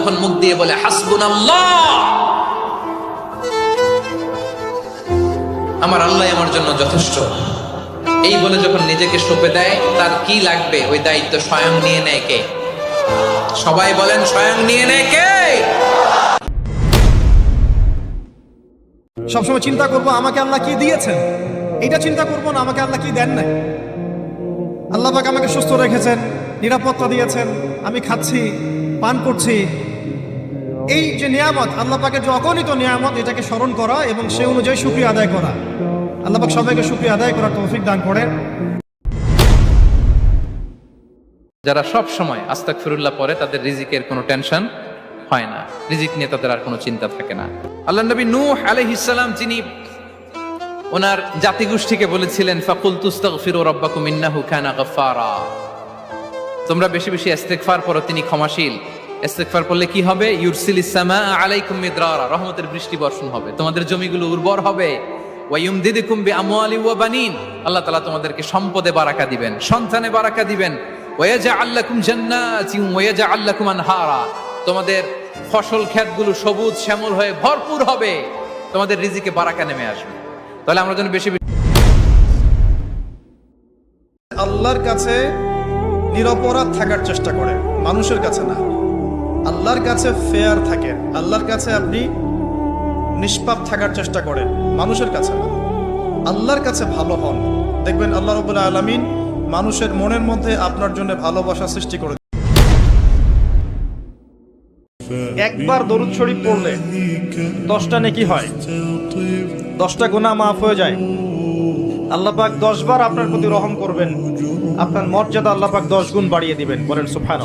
যখন মুখ দিয়ে বলে হাসবুন আমার আল্লাহ আমার জন্য যথেষ্ট। এই বলে যখন নিজেকে সঁপে দেয়, তার কি লাগবে? ওই দায়িত্ব স্বয়ং নিয়ে নেয় কে? সবাই বলেন, স্বয়ং নিয়ে নেয় কে? সবসময় চিন্তা করব, আমাকে আল্লাহ কি দিয়েছেন? এটা চিন্তা করব না, আমাকে আল্লাহ কি দেন নাই? আল্লাহ আমাকে সুস্থ রেখেছেন, নিরাপত্তা দিয়েছেন, আমি খাচ্ছি, পান করছি এই যে নিয়ামত, আল্লাহ পাকের যে অগণিত নিয়ামত, এটাকে স্মরণ করা এবং সে অনুযায়ী সুক্রিয়া আদায় করা। আল্লাহ পাক সবাইকে সুক্রিয়া আদায় করার তৌফিক দান করেন। যারা সব সময় আস্তাক ফিরুল্লাহ পরে তাদের রিজিকের কোনো টেনশন হয় না। রিজিক নিয়ে তাদের আর কোনো চিন্তা থাকে না। আল্লাহ নবী নূহ আলাইহিসসালাম যিনি ওনার জাতিগোষ্ঠীকে বলেছিলেন ফাকুল তুস্তাগফিরু রাব্বাকুম ইন্নাহু কানা গাফফারা। তোমরা বেশি বেশি ইস্তেগফার করো তিনি ক্ষমাশীল। ইস্তেগফার করলে কি হবে? ইউরসিলিস সামা আলাইকুম মিদরারা। রহমতের বৃষ্টি বর্ষণ হবে। তোমাদের জমিগুলো উর্বর হবে। ওয়ায়ুমদিদুকুম বিআমওয়ালি ওয়া বানিন। আল্লাহ তাআলা তোমাদেরকে সম্পদে বারাকা দিবেন, সন্তানে বারাকা দিবেন। ওয়াজআল লাকুম জান্নাতিন ওয়াজআল লাকুম আনহারা। তোমাদের ফসল ক্ষেতগুলো সবুজ শ্যামল হয়ে ভরপুর হবে। তোমাদের রিজিকে বারাকা নেমে আসবে। তাহলে আমরা যেন বেশি আল্লাহর কাছে নিরপরাধ থাকার চেষ্টা করে, মানুষের কাছে না। আল্লাহর কাছে ফেয়ার থাকেন আল্লাহর কাছে আপনি নিষ্পাপ থাকার চেষ্টা করেন, মানুষের কাছে না। আল্লাহর কাছে ভালো হন। দেখবেন আল্লাহ রবুল্লা আলমিন মানুষের মনের মধ্যে আপনার জন্য ভালোবাসা সৃষ্টি করে একবার দরুদ শরীফ পড়লে দশটা নেকি হয়। দশটা গুণা মাফ হয়ে যায়। আল্লাহ পাক দশ বার আপনার প্রতি রহম করবেন। আপনার মর্যাদা আল্লাহ পাক দশ গুণ বাড়িয়ে দিবেন। বলেন সুফান